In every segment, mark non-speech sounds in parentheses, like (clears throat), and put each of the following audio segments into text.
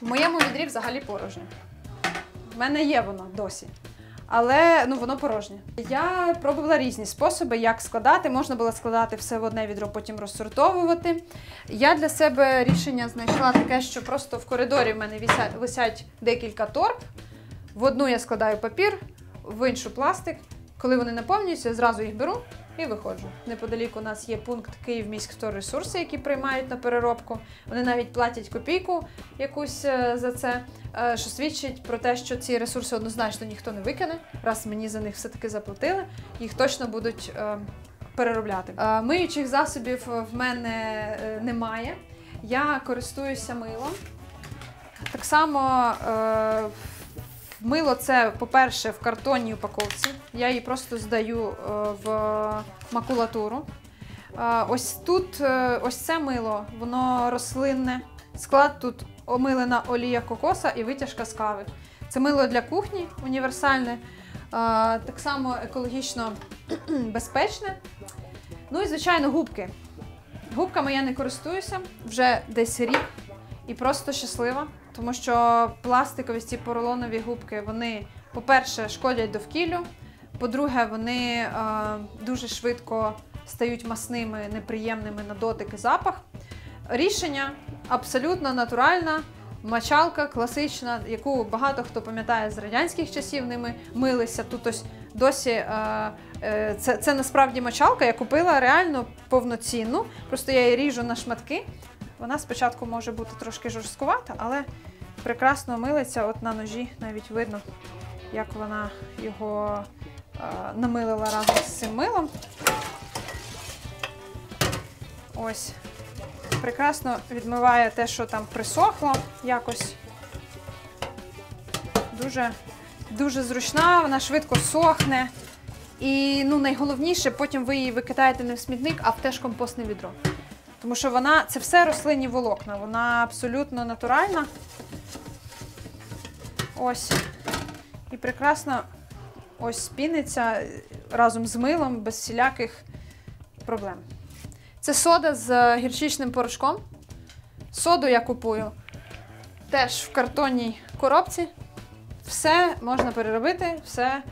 В моєму відрі взагалі порожньо. В мене є воно досі. Але ну воно порожнє. Я пробувала різні способи, як складати. Можна було складати все в одне відро, потім розсортовувати. Я для себе рішення знайшла таке, що просто в коридорі в мене висять, декілька торб. В одну я складаю папір, в іншу пластик. Коли вони наповнюються, зразу їх беру і виходжу. Неподалік у нас є пункт Київміськвторресурси, які приймають на переробку. Вони навіть платять копійку якусь е, за це, е, що свідчить про те, що ці ресурси однозначно ніхто не викине. Раз мені за них все-таки заплатили, їх точно будуть е, переробляти. Миючих засобів в мене немає. Я користуюся милом. Так само мило це, по-перше, в картонній упаковці. Я її просто здаю е, в макулатуру. Е, ось тут, е, ось це мило, воно рослинне. Склад тут омилена олія кокоса і витяжка з кави. Це мило для кухні універсальне, так само екологічно (clears throat) безпечне. Ну і, звичайно, губки. Губками я не користуюся вже десь рік і просто щаслива, тому що пластикові ці поролонові губки, вони, по-перше, шкодять довкіллю, по-друге, вони е, дуже швидко стають масними, неприємними на дотик і запах. Рішення абсолютно натуральна. Мочалка класична, яку багато хто пам'ятає з радянських часів, ними милися. Тут ось досі е, е, це, це насправді мочалка. Я купила реально повноцінну. Просто я її ріжу на шматки. Вона спочатку може бути трошки жорсткувата, але прекрасно милиться. От на ножі навіть видно, як вона його е, намилила разом з цим милом. Ось. Прекрасно відмиває те, що там присохло якось. Дуже, дуже зручна, вона швидко сохне. І ну, найголовніше, потім ви її викидаєте не в смітник, а в теж компостне відро. Тому що вона це все рослинні волокна, вона абсолютно натуральна. Ось. І прекрасно ось спіниться разом з милом без всіляких проблем. Це сода з гірчичним порошком. Соду я купую теж в картонній коробці. Все можна переробити, все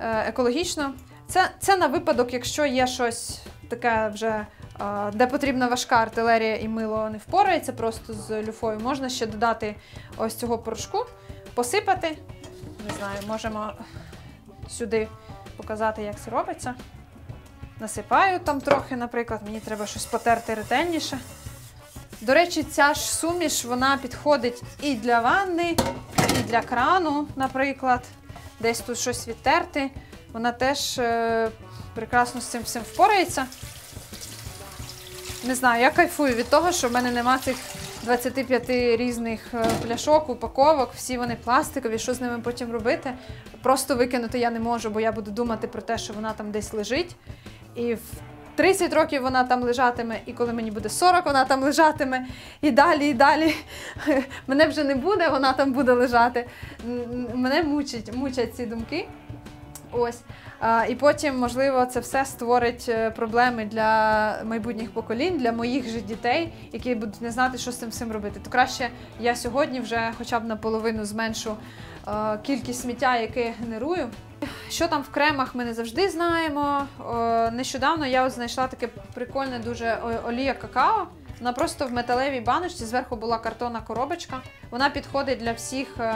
е, екологічно. Це, це на випадок, якщо є щось таке вже, де потрібна важка артилерія і мило не впорається просто з люфою. Можна ще додати ось цього порошку, посипати. Не знаю, можемо сюди показати, як це робиться. Насипаю там трохи, наприклад, мені треба щось потерти ретельніше. До речі, ця ж суміш вона підходить і для ванни, і для крану, наприклад. Десь тут щось відтерти. Вона теж е, прекрасно з цим всім впорається. Не знаю, я кайфую від того, що в мене нема цих 25 різних е, пляшок, упаковок, всі вони пластикові, що з ними потім робити. Просто викинути я не можу, бо я буду думати про те, що вона там десь лежить. І в 30 років вона там лежатиме, і коли мені буде 40, вона там лежатиме, і далі, і далі. (laughs) Мене вже не буде, вона там буде лежати. Мене мучать, мучать ці думки. Ось. І потім, можливо, це все створить е, проблеми для майбутніх поколінь, для моїх же дітей, які будуть не знати, що з цим всім робити. То краще я сьогодні вже хоча б наполовину зменшу е, кількість сміття, яке я генерую. Що там в кремах, ми не завжди знаємо. Нещодавно я от знайшла таке прикольне дуже олія какао. Вона просто в металевій баночці, зверху була картонна коробочка. Вона підходить для всіх е,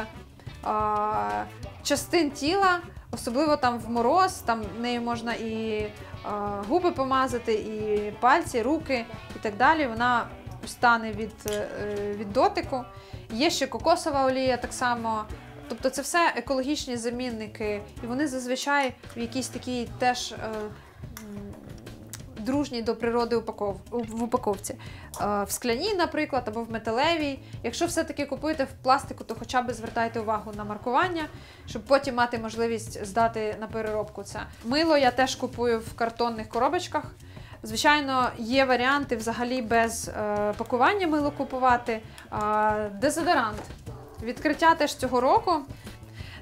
частин тіла, особливо там в мороз, там нею можна і а, губи помазати, і пальці, руки і так далі. Вона стане від, е, від дотику. Є ще кокосова олія так само. Тобто це все екологічні замінники, і вони зазвичай в якійсь такій теж е, дружній до природи упаков... в упаковці. Е, в скляній, наприклад, або в металевій. Якщо все-таки купуєте в пластику, то хоча б звертайте увагу на маркування, щоб потім мати можливість здати на переробку це. Мило я теж купую в картонних коробочках. Звичайно, є варіанти взагалі без е, пакування мило купувати. Е, дезодорант. Відкриття теж цього року.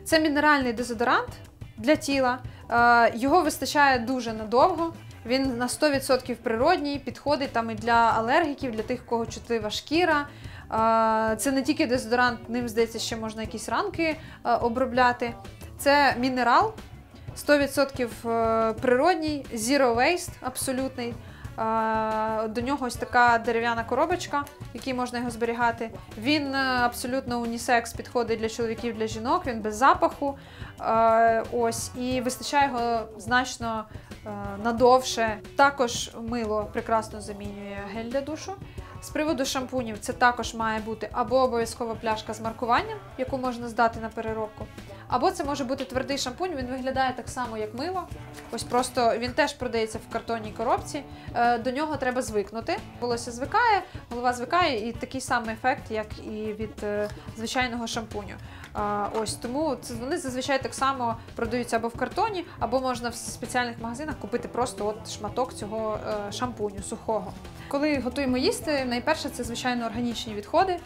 Це мінеральний дезодорант для тіла. Е, Його вистачає дуже надовго. Він на 100% природній, підходить там і для алергіків, для тих, кого чутлива шкіра. Це не тільки дезодорант, ним здається, ще можна якісь ранки обробляти. Це мінерал, 100% е, природній, zero waste, абсолютний. До нього ось така дерев'яна коробочка, в якій можна його зберігати. Він е, абсолютно унісекс, підходить для чоловіків, для жінок, він без запаху. Ось, і вистачає його значно е, надовше. Також мило прекрасно замінює гель для душу. З приводу шампунів, це також має бути або обов'язкова пляшка з маркуванням, яку можна здати на переробку, або це може бути твердий шампунь. Він виглядає так само, як мило. Ось просто він теж продається в картонній коробці. Е, До нього треба звикнути. Волосся звикає, голова звикає, і такий самий ефект, як і від е, звичайного шампуню. Ось тому вони зазвичай так само продаються або в картоні, або можна в спеціальних магазинах купити просто от шматок цього е, шампуню сухого. Коли готуємо їсти, найперше це звичайно органічні відходи.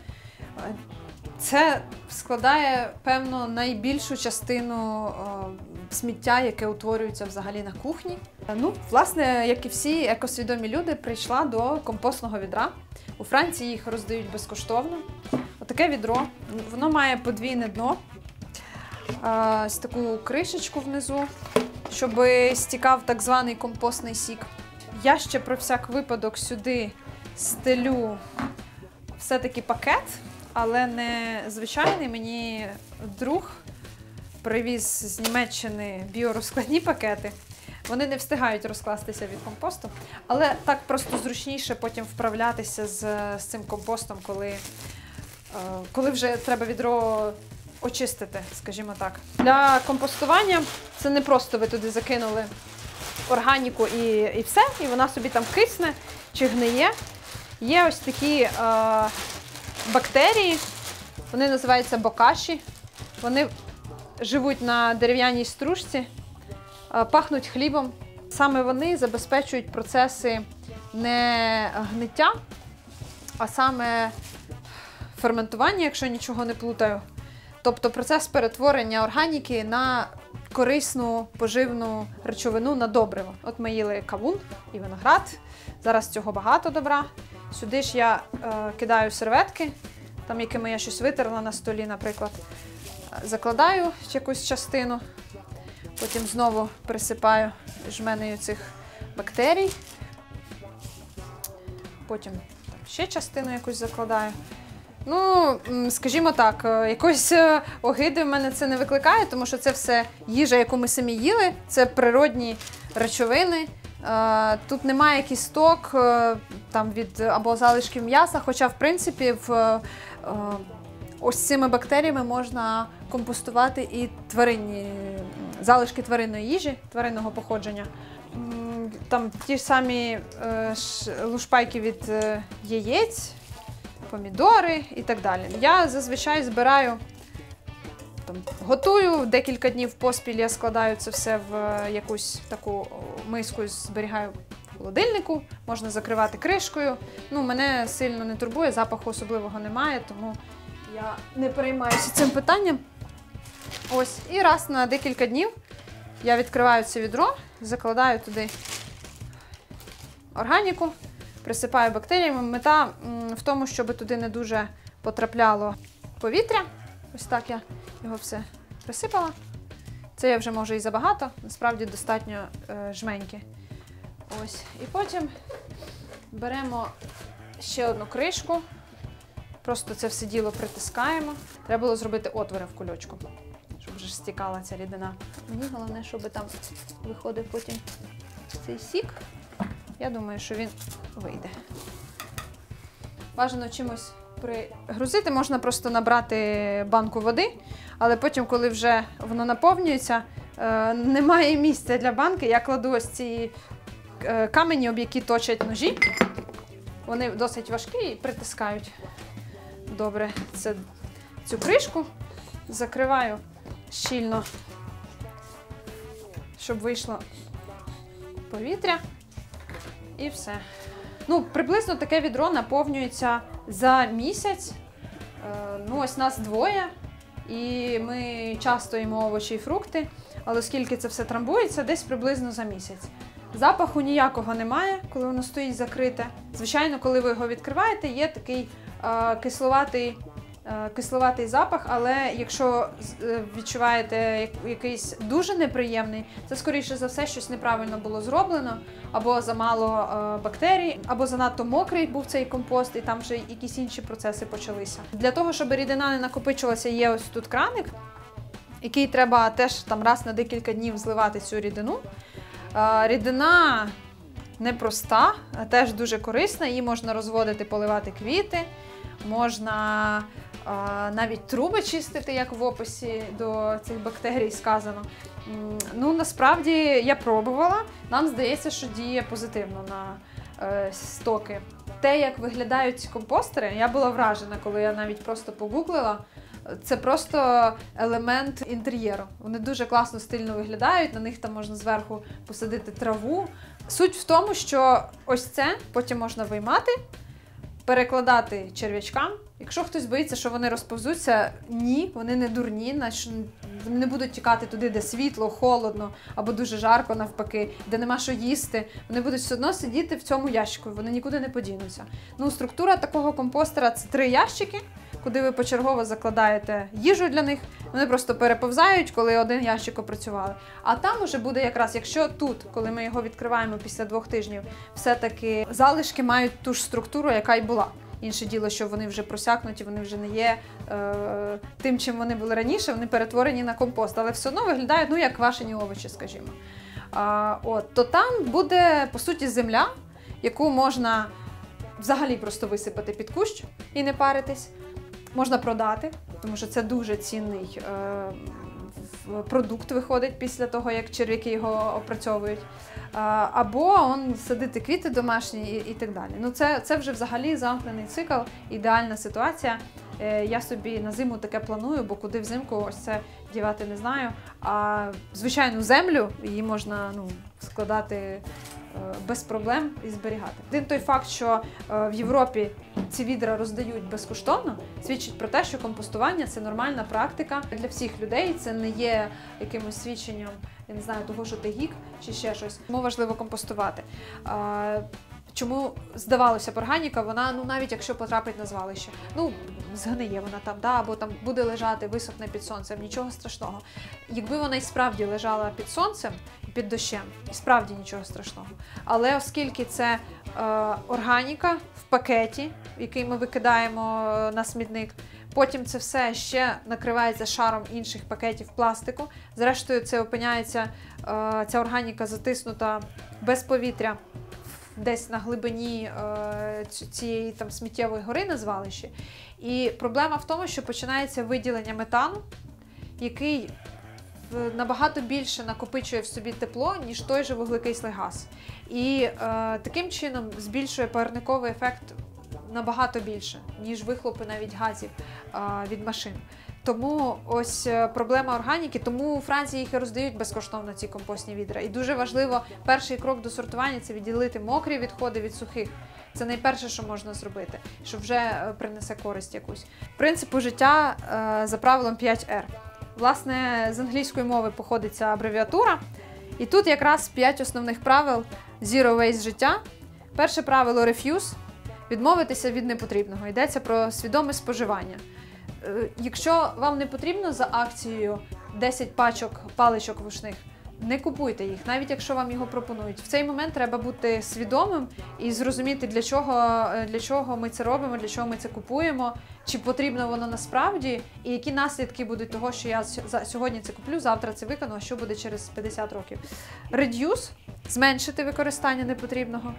Е, Це складає певно найбільшу частину е, сміття, яке утворюється взагалі на кухні. Е, Ну, власне, як і всі екосвідомі люди, прийшла до компостного відра. У Франції їх роздають безкоштовно. Отаке відро. Воно має подвійне дно, ось таку кришечку внизу, щоб стікав так званий компостний сік. Я ще про всяк випадок сюди стелю все-таки пакет, але не звичайний. Мені друг привіз з Німеччини біорозкладні пакети. Вони не встигають розкластися від компосту, але так просто зручніше потім вправлятися з, з цим компостом, коли, е, коли вже треба відро очистити, скажімо так. Для компостування це не просто ви туди закинули органіку і, і все, і вона собі там кисне чи гниє. Є ось такі е, бактерії, вони називаються бокаші. Вони живуть на дерев'яній стружці, е, пахнуть хлібом. Саме вони забезпечують процеси не гниття, а саме ферментування, якщо нічого не плутаю. Тобто процес перетворення органіки на корисну поживну речовину на добриво. От ми їли кавун і виноград. Зараз цього багато добра. Сюди ж я е, кидаю серветки, там якими я щось витерла на столі, наприклад. Закладаю якусь частину, потім знову присипаю жменею цих бактерій. Потім ще частину якусь закладаю. Ну, скажімо так, е, якоїсь е, огиди в мене це не викликає, тому що це все їжа, яку ми самі їли, це природні речовини. Е, Тут немає кісток е, там від або залишків м'яса, хоча, в принципі, в е, ось цими бактеріями можна компостувати і тваринні залишки тваринної їжі, тваринного походження. Там ті ж самі лушпайки від яєць помідори і так далі. Я зазвичай збираю, там, готую декілька днів поспіль, я складаю це все в е, якусь таку миску, зберігаю в холодильнику, можна закривати кришкою. Ну, мене сильно не турбує, запаху особливого немає, тому я не переймаюся цим питанням. Ось, і раз на декілька днів я відкриваю це відро, закладаю туди органіку, присипаю бактеріями. Мета в тому, щоб туди не дуже потрапляло повітря. Ось так я його все присипала. Це я вже може і забагато, насправді достатньо е, жменьки. Ось. І потім беремо ще одну кришку. Просто це все діло притискаємо. Треба було зробити отвори в кульочку, щоб вже стікала ця рідина. Мені головне, щоб там виходив потім цей сік. Я думаю, що він вийде. Бажано чимось пригрузити, можна просто набрати банку води, але потім, коли вже воно наповнюється, е, немає місця для банки. Я кладу ось ці е, камені, об які точать ножі. Вони досить важкі і притискають добре це, цю кришку. Закриваю щільно, щоб вийшло повітря. І все. Ну, приблизно таке відро наповнюється за місяць. Е, ну, ось нас двоє, і ми часто їмо овочі і фрукти, але оскільки це все трамбується, десь приблизно за місяць. Запаху ніякого немає, коли воно стоїть закрите. Звичайно, коли ви його відкриваєте, є такий е, кисловатий. Е, Кисловатий запах, але якщо е, відчуваєте як- якийсь дуже неприємний, це скоріше за все щось неправильно було зроблено, або замало е, бактерій, або занадто мокрий був цей компост, і там вже якісь інші процеси почалися. Для того, щоб рідина не накопичилася, є ось тут краник, який треба теж там раз на декілька днів зливати цю рідину. Рідина непроста, теж дуже корисна. Її можна розводити, поливати квіти, можна навіть труби чистити, як в описі до цих бактерій сказано. Ну, насправді я пробувала. Нам здається, що діє позитивно на е, стоки. Те, як виглядають ці компостери, я була вражена, коли я навіть просто погуглила. Це просто елемент інтер'єру. Вони дуже класно стильно виглядають. На них там можна зверху посадити траву. Суть в тому, що ось це потім можна виймати, перекладати черв'ячкам. Якщо хтось боїться, що вони розповзуться, ні, вони не дурні, вони не будуть тікати туди, де світло, холодно або дуже жарко, навпаки, де нема що їсти. Вони будуть все одно сидіти в цьому ящику, вони нікуди не подінуться. Ну, структура такого компостера це три ящики, куди ви почергово закладаєте їжу для них. Вони просто переповзають, коли один ящик опрацювали. А там уже буде якраз, якщо тут, коли ми його відкриваємо після двох тижнів, все-таки залишки мають ту ж структуру, яка й була. Інше діло, що вони вже просякнуті, вони вже не є е, тим, чим вони були раніше, вони перетворені на компост, але все одно виглядають ну, як квашені овочі, скажімо. А, от, то там буде по суті земля, яку можна взагалі просто висипати під кущ і не паритись. Можна продати, тому що це дуже цінний е, продукт виходить після того, як черв'яки його опрацьовують. Або он, садити квіти домашні і, і так далі. Ну, це, це вже взагалі замкнений цикл, ідеальна ситуація. Е, Я собі на зиму таке планую, бо куди взимку ось це дівати не знаю. А звичайну землю її можна ну, складати е, без проблем і зберігати. Один той факт, що е, в Європі ці відра роздають безкоштовно, свідчить про те, що компостування це нормальна практика для всіх людей. Це не є якимось свідченням, я не знаю, того, що ти гік чи ще щось. Тому важливо компостувати. Чому здавалося б, органіка, вона ну навіть якщо потрапить на звалище, ну згниє вона там, да, або там буде лежати, висохне під сонцем, нічого страшного. Якби вона і справді лежала під сонцем і під дощем, і справді нічого страшного. Але оскільки це органіка в пакеті, який ми викидаємо е, на смітник, потім це все ще накривається шаром інших пакетів пластику. Зрештою, це опиняється е, ця органіка затиснута без повітря десь на глибині е, цієї там сміттєвої гори на звалищі. І проблема в тому, що починається виділення метану, який набагато більше накопичує в собі тепло, ніж той же вуглекислий газ. І е, таким чином збільшує парниковий ефект набагато більше, ніж вихлопи навіть газів е, від машин. Тому ось е, проблема органіки, тому у Франції їх і роздають безкоштовно ці компостні відра. І дуже важливо, перший крок до сортування це відділити мокрі відходи від сухих. Це найперше, що можна зробити, що вже е, принесе користь якусь. Принципу життя е, за правилом 5R. Власне, з англійської мови походить ця абревіатура. І тут якраз 5 основних правил Zero Waste життя. Перше правило refuse відмовитися від непотрібного. Йдеться про свідоме споживання. Е, Якщо вам не потрібно за акцією 10 пачок паличок вушних, не купуйте їх, навіть якщо вам його пропонують. В цей момент треба бути свідомим і зрозуміти, для чого, е, для чого ми це робимо, для чого ми це купуємо, чи потрібно воно насправді, і які наслідки будуть того, що я сьогодні це куплю, завтра це виконую, а що буде через 50 років. Reduce – зменшити використання непотрібного.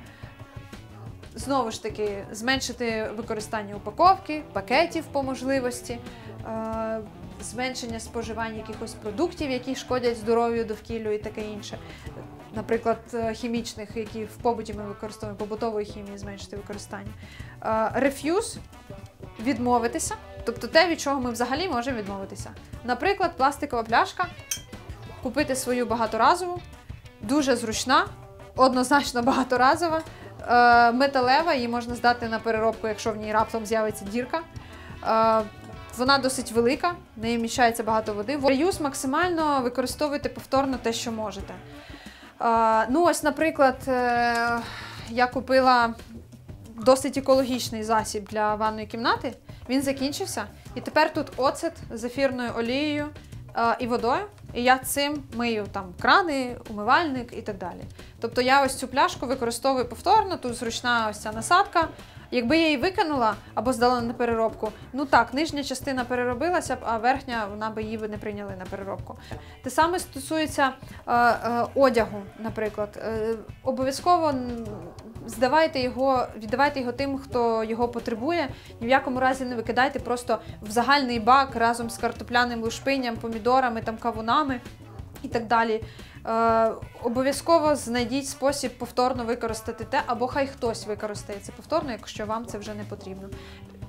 Знову ж таки, зменшити використання упаковки, пакетів по можливості, е, зменшення споживання якихось продуктів, які шкодять здоров'ю, довкіллю і таке інше. Наприклад, е, хімічних, які в побуті ми використовуємо, побутової хімії, зменшити використання. Е, Refuse – відмовитися, тобто те, від чого ми взагалі можемо відмовитися. Наприклад, пластикова пляшка, купити свою багаторазову, дуже зручна, однозначно багаторазова. Е, металева, її можна здати на переробку, якщо в ній раптом з'явиться дірка. Вона досить велика, в неї вміщається багато води. Реюз максимально використовуйте повторно те, що можете. Ну, ось, наприклад, е, я купила досить екологічний засіб для ванної кімнати. Він закінчився. І тепер тут оцет з ефірною олією і водою. І я цим мию там крани, умивальник і так далі. Тобто я ось цю пляшку використовую повторно, тут зручна ось ця насадка. Якби я її викинула або здала на переробку, ну так, нижня частина переробилася б, а верхня вона би її не прийняли на переробку. Те саме стосується е, е, одягу, наприклад. Е, обов'язково здавайте його, віддавайте його тим, хто його потребує. Ні в якому разі не викидайте просто в загальний бак разом з картопляним лушпинням, помідорами, там, кавунами і так далі. Е, обов'язково знайдіть спосіб повторно використати те, або хай хтось використає це повторно, якщо вам це вже не потрібно.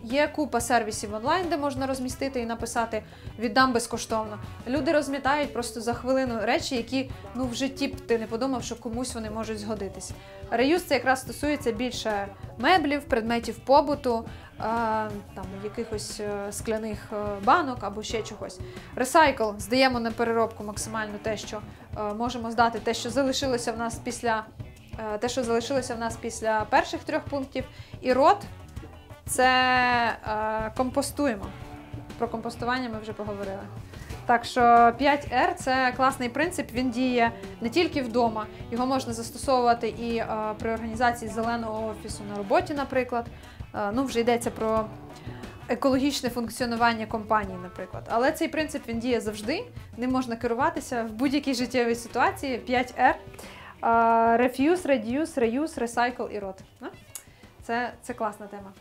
Є купа сервісів онлайн, де можна розмістити і написати віддам безкоштовно. Люди розмітають просто за хвилину речі, які ну в житті б ти не подумав, що комусь вони можуть згодитись. Реюз це якраз стосується більше меблів, предметів побуту, е, там якихось е, скляних е, банок або ще чогось. Ресайкл здаємо на переробку максимально те, що е, можемо здати, те, що залишилося в нас після е, те, що залишилося в нас після перших трьох пунктів. І рот це е, компостуємо. Про компостування ми вже поговорили. Так що 5R це класний принцип. Він діє не тільки вдома, його можна застосовувати і е, при організації зеленого офісу на роботі, наприклад. Е, ну, вже йдеться про екологічне функціонування компанії, наприклад. Але цей принцип він діє завжди. Ним можна керуватися в будь-якій життєвій ситуації. 5R. Е, Refuse, reduce, reuse, recycle і rot. Ну, Це, це класна тема.